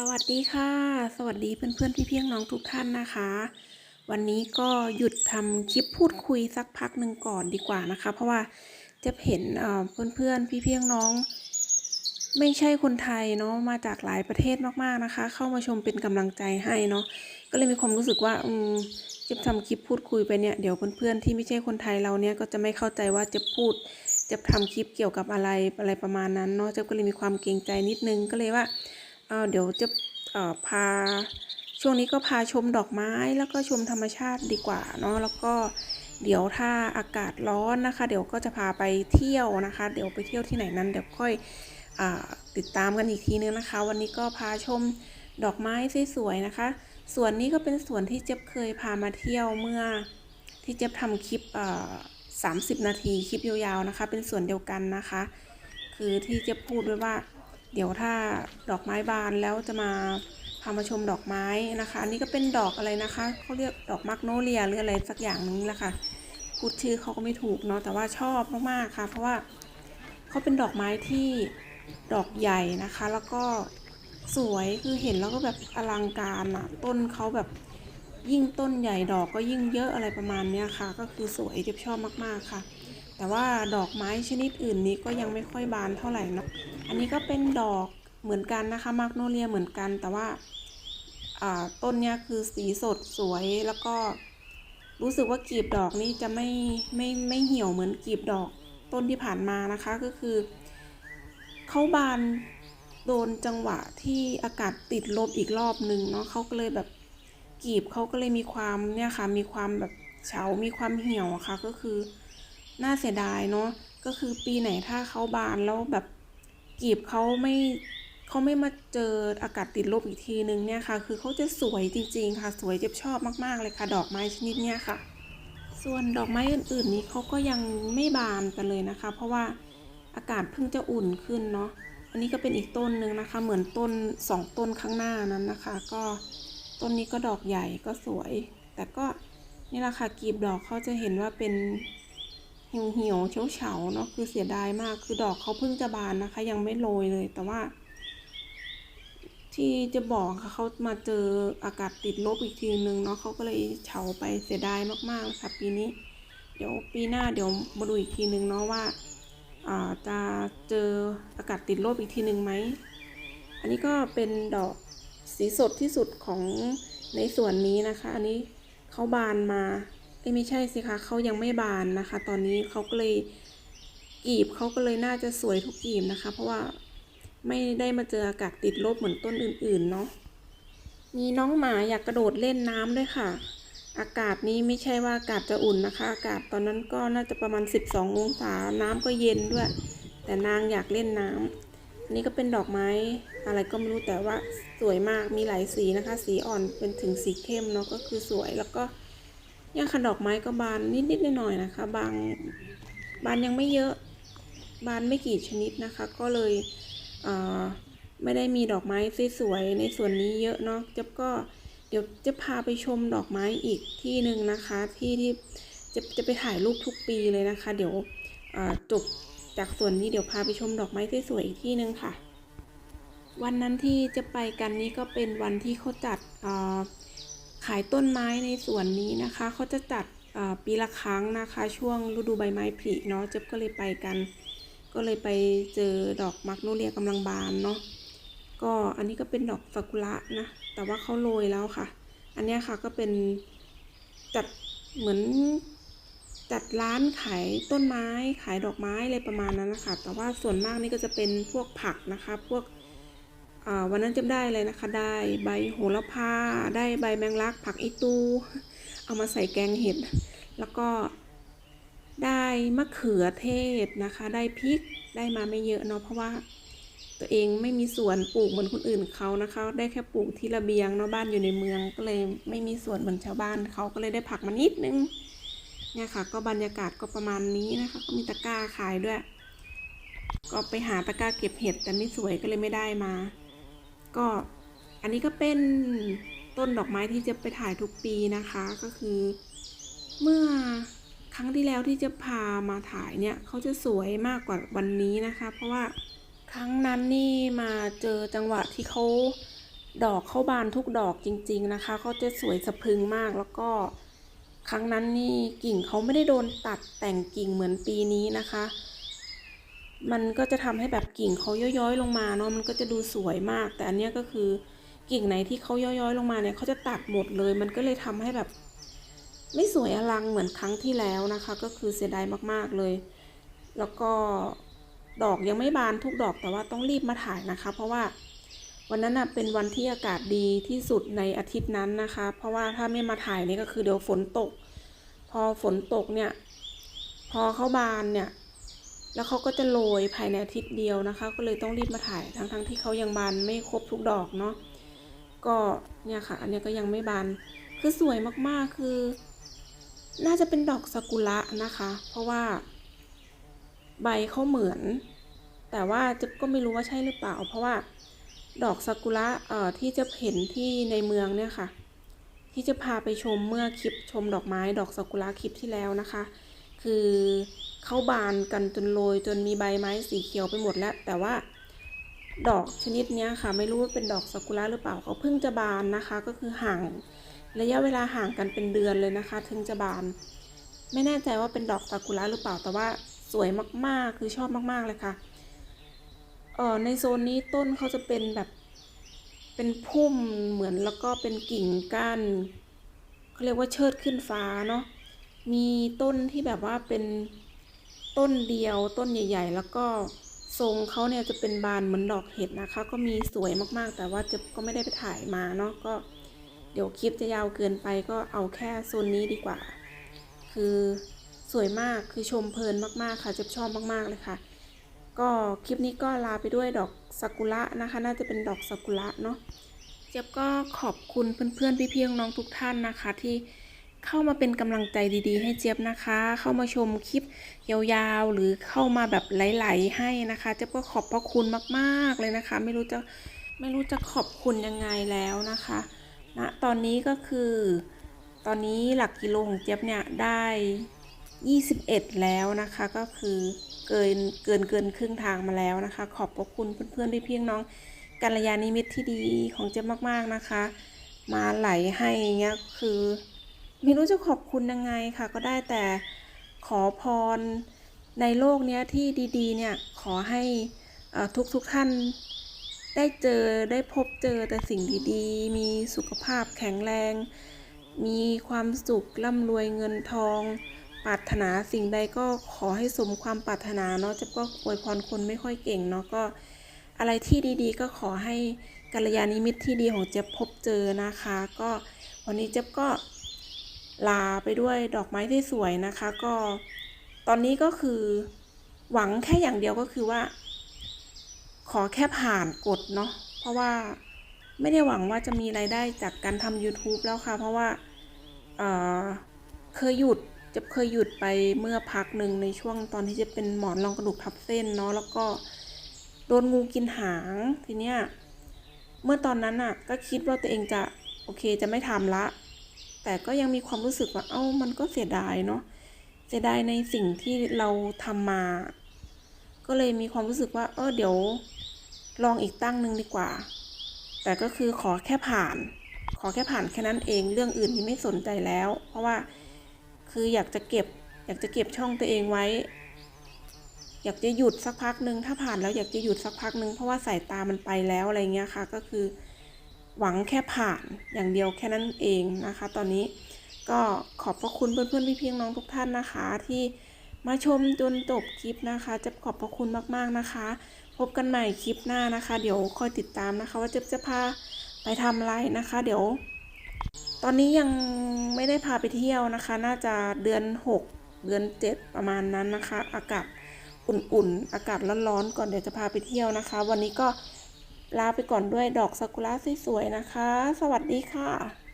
สวัสดีค่ะ สวัสดีเพื่อนๆพี่เพียงน้องทุกท่านนะคะ วันนี้ก็หยุดทำคลิปพูดคุยสักพักหนึ่งก่อนดีกว่านะคะ เพราะว่าจะเห็นเอ่อนเพื่อนพี่เพียงน้อง ไม่ใช่คนไทยเนาะมาจากหลายประเทศมากๆนะคะ เข้ามาชมเป็นกำลังใจให้เนาะก็เลยมีความรู้สึกว่าอืมจะทำคลิปพูดคุยไปเนี่ยเดี๋ยวเพื่อนๆที่ไม่ใช่คนไทยเราเนี่ยก็จะไม่เข้าใจว่าจะพูดจะทำคลิปเกี่ยวกับอะไรอะไรประมาณนั้นเนาะเจะก็เลยมีความเกรงใจนิดนึงก็เลยว่า เเดี๋ยวจะพาช่วงนี้ก็พาชมดอกไม้แล้วก็ชมธรรมชาติดีกว่าเนาะแล้วก็เดี๋ยวถ้าอากาศร้อนนะคะ เดี๋ยวก็จะพาไปเที่ยวนะคะ เดี๋ยวไปเที่ยวที่ไหนนั้นเดี๋ยวค่อยอติดตามกันอีกทีนึงนะคะ วันนี้ก็พาชมดอกไม้สวยๆนะคะส่วนนี้ก็เป็นส่วนที่เจ๊บเคยพามาเที่ยวเมื่อที่เจ๊บทำคลิปเอ่อ30นาทีคลิปยาวๆนะคะ เป็นส่วนเดียวกันนะคะ คือที่เจ๊บพูดไว้ว่า เดี๋ยวถ้าดอกไม้บานแล้วจะมาพามาชมดอกไม้นะคะอันนี้ก็เป็นดอกอะไรนะคะเขาเรียกดอกมักโนเลียหรืออะไรสักอย่างนึงแหละค่ะพูดชื่อเขาก็ไม่ถูกเนาะแต่ว่าชอบมากๆค่ะ เพราะว่าเขาเป็นดอกไม้ที่ดอกใหญ่นะคะ แล้วก็สวยคือเห็นแล้วก็แบบอลังการอะต้นเขาแบบยิ่งต้นใหญ่ดอกก็ยิ่งเยอะอะไรประมาณเนี้ยค่ะ ก็คือสวยเจ็บชอบมากๆค่ะ แต่ว่าดอกไม้ชนิดอื่นนี้ก็ยังไม่ค่อยบานเท่าไหร่เนาะอันนี้ก็เป็นดอกเหมือนกันนะคะมาร์กโนเลียเหมือนกัน แต่ว่าต้นเนี้ยคือสีสดสวยแล้วก็รู้สึกว่ากีบดอกนี่จะไม่ไม่ไม่เหี่ยวเหมือนกีบดอกต้นที่ผ่านมานะคะก็คือเขาบานโดนจังหวะที่อากาศติดลบอีกรอบหนึ่งเนาะเขาก็เลยแบบกีบเขาก็เลยมีความเนี่ยค่ะมีความแบบเฉา มีความเหี่ยวะค่ะก็คือ น่าเสียดายเนาะก็คือปีไหนถ้าเขาบานแล้วแบบกีบเขาไม่เขาไม่มาเจออากาศติดลบอีกทีนึงเนี่ยค่ะ คือเขาจะสวยจริงๆค่ะ สวยเจ็บชอบมากๆเลยค่ะ ดอกไม้ชนิดเนี้ยค่ะ ส่วนดอกไม้อื่นๆนี้เขาก็ยังไม่บานกันเลยนะคะ เพราะว่าอากาศเพิ่งจะอุ่นขึ้นเนาะอันนี้ก็เป็นอีกต้นหนึ่งนะคะ เหมือนต้นสองต้นข้างหน้านั้นนะคะ ก็ต้นนี้ก็ดอกใหญ่ก็สวย แต่ก็นี่แหละค่ะกีบดอกเขาจะเห็นว่าเป็น เหี่ยวเหี่ยวเฉาเฉาเนาะคือเสียดายมาก คือดอกเขาเพิ่งจะบานนะคะ ยังไม่โรยเลย แต่ว่า ที่จะบอกค่ะเขามาเจออากาศติดลบอีกทีนึงเนาะเขาก็เลยเฉาไปเสียดายมากๆค่ะปีนี้ เดี๋ยวปีหน้าเดี๋ยวมาดูอีกทีนึงเนาะว่าอาจะเจออากาศติดลบอีกทีนึงไหม อันนี้ก็เป็นดอกสีสดที่สุดของในส่วนนี้นะคะ อันนี้เขาบานมา ไม่ใช่สิคะเขายังไม่บานนะคะ ตอนนี้เขาก็เลยกีบเขาก็เลยน่าจะสวยทุกกีบนะคะ เพราะว่าไม่ได้มาเจออากาศติดลบเหมือนต้นอื่นๆเนาะมีน้องหมาอยากกระโดดเล่นน้ำด้วยค่ะ อากาศนี้ไม่ใช่ว่าอากาศจะอุ่นนะคะ อากาศตอนนั้นก็น่าจะประมาณ 12 องศาน้ำก็เย็นด้วย แต่นางอยากเล่นน้ำอันนี้ก็เป็นดอกไม้อะไรก็ไม่รู้แต่ว่าสวยมากมีหลายสีนะคะ สีอ่อนเป็นถึงสีเข้มเนาะก็คือสวยแล้วก็ เนี่ยค่ะดอกไม้ก็บานนิดๆหน่อยๆนะคะ บางบานยังไม่เยอะ บานไม่กี่ชนิดนะคะ ก็เลยเไม่ได้มีดอกไม้สวยๆในส่วนนี้เยอะเนาะจ๊บก็เดี๋ยวจะพาไปชมดอกไม้อีกที่หนึ่งนะคะ ที่ที่จะจะไปถ่ายรูปทุกปีเลยนะคะ เดี๋ยวจบจากส่วนนี้เดี๋ยวพาไปชมดอกไม้สวยๆอีกที่หนึ่งค่ะ วันนั้นที่จะไปกันนี้ก็เป็นวันที่เขาจัดอ่อ ขายต้นไม้ในสวนนี้นะคะเขาจะจัดปีละครั้งนะคะ ช่วงฤดูใบไม้ผลิเนาะเจ๊บก็เลยไปกัน ก็เลยไปเจอดอกมักโนเลียกำลังบานเนาะก็อันนี้ก็เป็นดอกซากุระนะแต่ว่าเขาโรยแล้วค่ะ อันเนี้ยค่ะก็เป็นจัดเหมือนจัดร้านขายต้นไม้ขายดอกไม้อะไรประมาณนั้นนะคะแต่ว่าส่วนมากนี่ก็จะเป็นพวกผักนะคะ พวก วันนั้นจำได้เลยนะคะ ได้ใบโหระพา ได้ใบแมงลัก ผักอีตูเอามาใส่แกงเห็ด แล้วก็ได้มะเขือเทศนะคะ ได้พริก ได้มาไม่เยอะเนาะ เพราะว่าตัวเองไม่มีสวนปลูกเหมือนคนอื่นเขานะคะ ได้แค่ปลูกที่ระเบียงเนาะ บ้านอยู่ในเมือง ก็เลยไม่มีสวนเหมือนชาวบ้านเขาก็เลยได้ผักมานิดนึง เนี่ยค่ะ ก็บรรยากาศก็ประมาณนี้นะคะ ก็มีตะกร้าขายด้วย ก็ไปหาตะกร้าเก็บเห็ดแต่ไม่สวยก็เลยไม่ได้มา ก็อันนี้ก็เป็นต้นดอกไม้ที่จะไปถ่ายทุกปีนะคะ ก็คือ เมื่อครั้งที่แล้วที่จะพามาถ่ายเนี่ยเขาจะสวยมากกว่าวันนี้นะคะ เพราะว่าครั้งนั้นนี่มาเจอจังหวะที่เขาดอกเข้าบานทุกดอกจริง ๆนะคะเขาจะสวยสะพรึงมากแล้วก็ ครั้งนั้นนี่กิ่งเขาไม่ได้โดนตัดแต่งกิ่งเหมือนปีนี้นะคะ มันก็จะทำให้แบบกิ่งเขาย้อยๆ ลงมาเนาะมันก็จะดูสวยมาก แต่อันเนี้ยก็คือกิ่งไหนที่เขาย้อยๆ ลงมาเนี่ยเขาจะตัดหมดเลย มันก็เลยทำให้แบบ ไม่สวยอลังเหมือนครั้งที่แล้วนะคะ ก็คือเสียดายมากๆเลย แล้วก็ดอกยังไม่บานทุกดอกแต่ว่าต้องรีบมาถ่ายนะคะ เพราะว่าวันนั้นน่ะเป็นวันที่อากาศดีที่สุดในอาทิตย์นั้นนะคะ เพราะว่าถ้าไม่มาถ่ายนี่ก็คือเดี๋ยวฝนตก พอฝนตกเนี่ย พอเขาบานเนี่ย แล้วเขาก็จะโรยภายในอาทิตย์เดียวนะคะ ก็เลยต้องรีบมาถ่ายทั้งๆทที่เขายังบานไม่ครบทุกดอกเนาะก็เนี่ยค่ะ อันนี้ก็ยังไม่บานคือสวยมากๆคือ น่าจะเป็นดอกซากุระนะคะ เพราะว่า ใบเขาเหมือน แต่ว่าจะก็ไม่รู้ว่าใช่หรือเปล่า เพราะว่าดอกซากุระเอ่อที่จะเห็นที่ในเมืองเนี่ยค่ะ ที่จะพาไปชมเมื่อคลิปชมดอกไม้ ดอกซากุระคลิปที่แล้วนะคะ คือ เขาบานกันจนโรยจนมีใบไม้สีเขียวไปหมดแล้ว แต่ว่าดอกชนิดนี้ค่ะ ไม่รู้ว่าเป็นดอกซากุระหรือเปล่าเขาเพิ่งจะบานนะคะ ก็คือห่างระยะเวลาห่างกันเป็นเดือนเลยนะคะ ถึงจะบาน ไม่แน่ใจว่าเป็นดอกซากุระหรือเปล่าแต่ว่าสวยมากๆ คือชอบมากๆเลยค่ะเออในโซนนี้ต้นเขาจะเป็นแบบเป็นพุ่มเหมือนแล้วก็เป็นกิ่งก้านเขาเรียกว่าเชิดขึ้นฟ้าเนาะมีต้นที่แบบว่าเป็น ต้นเดียวต้นใหญ่ ๆ แล้วก็ทรงเขาเนี่ยจะเป็นบานเหมือนดอกเห็ดนะคะ ก็มีสวยมากๆ แต่ว่าจะก็ไม่ได้ไปถ่ายมาเนาะก็ เดี๋ยวคลิปจะยาวเกินไปก็เอาแค่โซนนี้ดีกว่า คือสวยมากคือชมเพลินมากๆค่ะเจ็บชอบมากๆเลยค่ะ ก็คลิปนี้ก็ลาไปด้วยดอกซากุระนะคะ น่าจะเป็นดอกซากุระเนาะเจี๊ยบก็ขอบคุณเพื่อนๆพี่ๆน้องทุกท่านนะคะที่ เข้ามาเป็นกำลังใจดีๆ ให้เจี๊ยบนะคะ เข้ามาชมคลิปยาวๆ หรือเข้ามาแบบไหลๆให้นะคะเจี๊ยบก็ขอบพระคุณมากๆเลยนะคะ ไม่รู้จะไม่รู้จะขอบคุณยังไงแล้วนะคะณนะตอนนี้ก็คือ ตอนนี้หลักกิโลของเจี๊ยบเนี่ยได้ 21 แล้วนะคะก็คือเกินเกินเกินครึ่งทางมาแล้วนะคะ ขอบพระคุณเพื่อนๆพี่ๆน้องกัลยาณิมิตรที่ดีของเจี๊ยบมากๆนะคะ มาไหลให้เงี้ยคือ ไม่รู้จะขอบคุณยังไงค่ะ ก็ได้แต่ขอพรในโลกเนี้ยที่ดีๆ เนี่ยขอให้ทุกๆท่านได้เจอได้พบเจอแต่สิ่งดีๆ มีสุขภาพแข็งแรง มีความสุขร่ำรวยเงินทองปรารถนาสิ่งใดก็ขอให้สมความปรารถนาเนาะเจ๊ก็อวยพรคนไม่ค่อยเก่งเนาะก็อะไรที่ดีๆ ก็ขอให้กัลยาณิมิตรที่ดีของเจ๊บพบเจอนะคะ ก็วันนี้เจ๊บก็ ลาไปด้วยดอกไม้ที่สวยนะคะ ก็ตอนนี้ก็คือหวังแค่อย่างเดียวก็คือว่า ขอแค่ผ่านกฎเนาะเพราะว่าไม่ได้หวังว่าจะมีรายได้จากการทำ YouTube แล้วค่ะ เพราะว่าเเคยหยุดจะเคยหยุดไปเมื่อพักหนึ่งในช่วงตอนที่จะเป็นหมอนรองกระดูกทับเส้นเนาะแล้วก็โดนงูกินหางทีเนี้ยเมื่อตอนนั้นอะ ก็คิดว่าตัวเองจะโอเคจะไม่ทำละ แต่ก็ยังมีความรู้สึกว่า เอ้ามันก็เสียดายเนาะเสียดายในสิ่งที่เราทำมา ก็เลยมีความรู้สึกว่า เออเดี๋ยวลองอีกตั้งหนึ่งดีกว่า แต่ก็คือขอแค่ผ่าน ขอแค่ผ่านแค่นั้นเอง เรื่องอื่นที่ไม่สนใจแล้ว เพราะว่าคืออยากจะเก็บ อยากจะเก็บช่องตัวเองไว้ อยากจะหยุดสักพักหนึ่งถ้าผ่านแล้วอยากจะหยุดสักพักหนึ่งเพราะว่าสายตามันไปแล้วอะไรเงี้ยค่ะ ก็คือ หวังแค่ผ่านอย่างเดียวแค่นั้นเองนะคะ ตอนนี้ก็ขอบพระคุณเพื่อนๆพี่ๆน้องทุกท่านนะคะ ที่มาชมจนจบคลิปนะคะ จะขอบพระคุณมากๆนะคะ พบกันใหม่คลิปหน้านะคะ เดี๋ยวคอยติดตามนะคะ ว่าจะจะพาไปทำอะไรนะคะ เดี๋ยว ตอนนี้ยังไม่ได้พาไปเที่ยวนะคะ น่าจะเดือน 6 เดือน 7 ประมาณนั้นนะคะ อากาศอุ่นๆ อากาศร้อนๆก่อนเดี๋ยวจะพาไปเที่ยวนะคะ วันนี้ก็ ลาไปก่อนด้วยดอกซากุระสวยๆนะคะ สวัสดีค่ะ